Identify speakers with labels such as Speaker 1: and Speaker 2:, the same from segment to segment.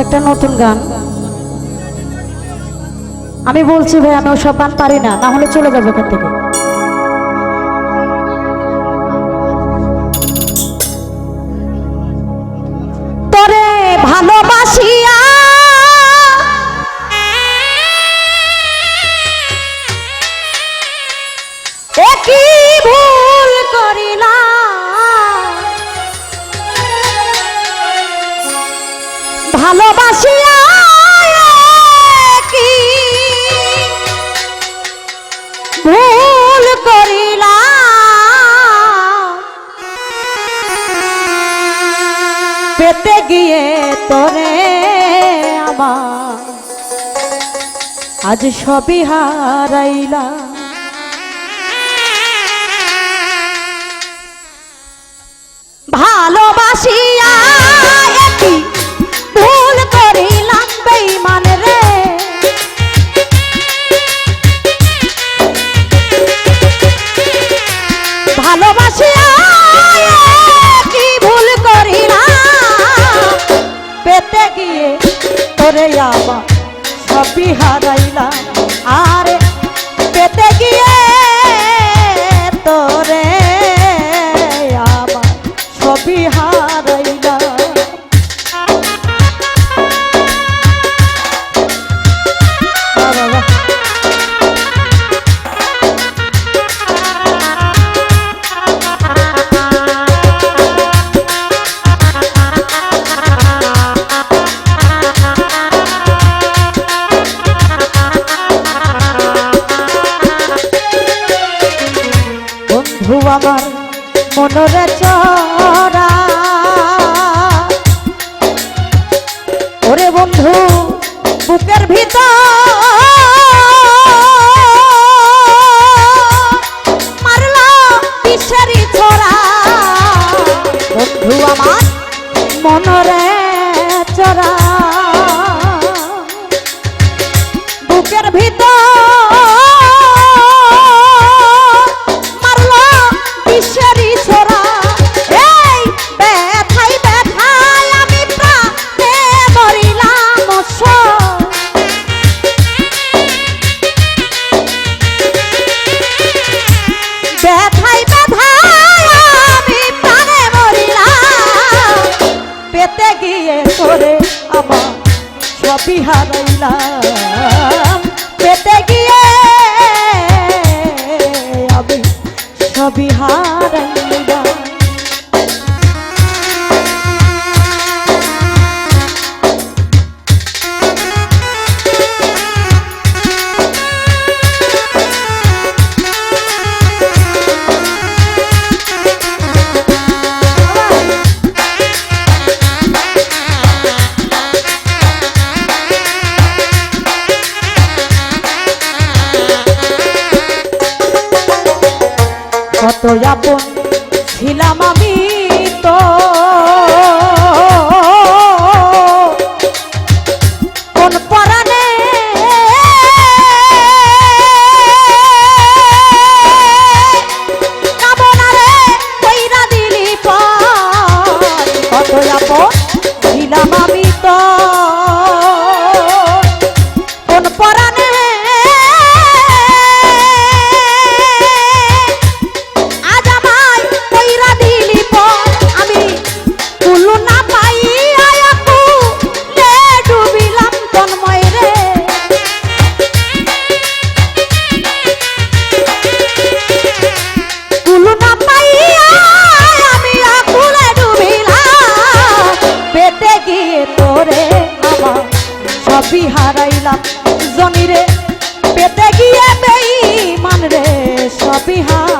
Speaker 1: একটা নতুন গান। আমি বলছি, ভাই, আমি ওসব গান পারি না না হলে চলে যাব এখান থেকে। ভালোবাসিয়া একই ভুল করিলাম। ভুল করিলাম। পেতে গিয়ে তোরে আজ সবই হারাইলাম। ভালোবাসিয়া আবার সবই হারাইলাম। আমার মনরে চরা ওরে বন্ধু বুকের ভিতর ছড়া। বন্ধু আমার মনরে পেতে গিয়ে করে আমার সবই হারাইলাম। পেতে গিয়ে আমি সবই হারাইলাম কত আপন ছিলাম আমি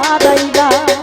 Speaker 1: সবই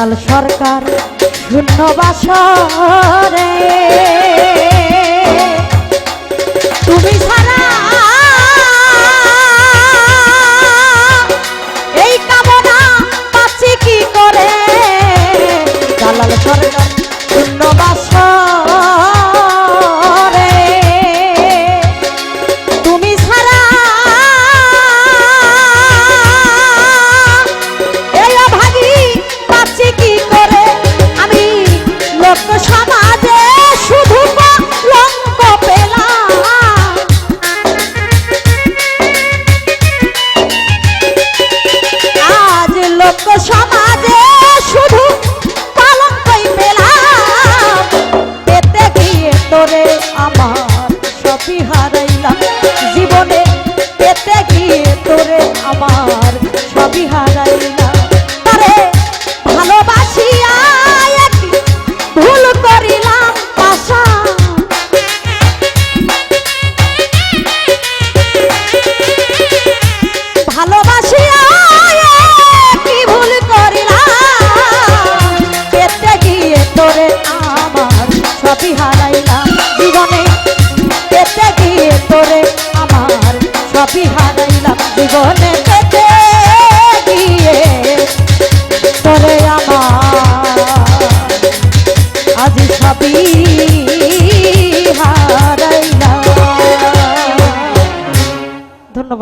Speaker 1: জালাল সরকার শূন্য বাসরে।